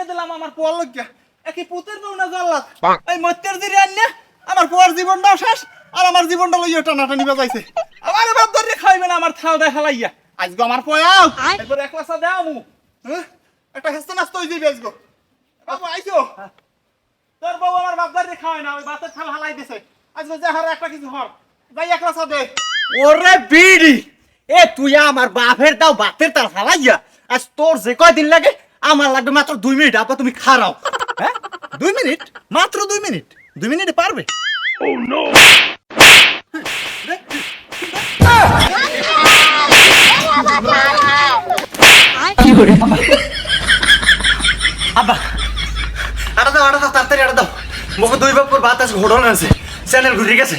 আমার পোয়ার লজ্ঞা একই পুতের বউ না জাল্লাত এই মত্যের দিরে আন্যা আমার পোয়ার জীবনটাও শেষ আর আমার জীবনটা লইয়া টানাটানি বাজাইছে। আমার ধরে খাইবে না আমার খাওয়া দেয় হালাইয়া আজকে আমার পোয়াও এরপর এক লাসা দেও মু। হ্যাঁ? একটা হেস্ত নাস্ত হয়ে যাবে আজকে বাবু আইছো তোর বউ আমার বাপ ধরে খাওয়ায় না ওই বাতের থাল হালাই দিছে। আজকে যে হার একটা কিছু হর। যাই এক লাসা দে। ওরে বিড়ি! এ তুই আমার বাপের দাও বাপের তার হালাইয়া। আজ তোর যে কয়দিন লাগে আমার লাগবে মাত্র দুই মিনিট, আপা, তুমি খারাও। হ্যাঁ? দুই মিনিট? মাত্র দুই মিনিট? দুই মিনিটে পারবে? আব্বা আটা দাও আটা দাও, তাড়াতাড়ি আটা দাও। মুখে দুই বাপুর বাতাস ঘোড়ন আছে। চ্যানেল ঘুরে গেছে।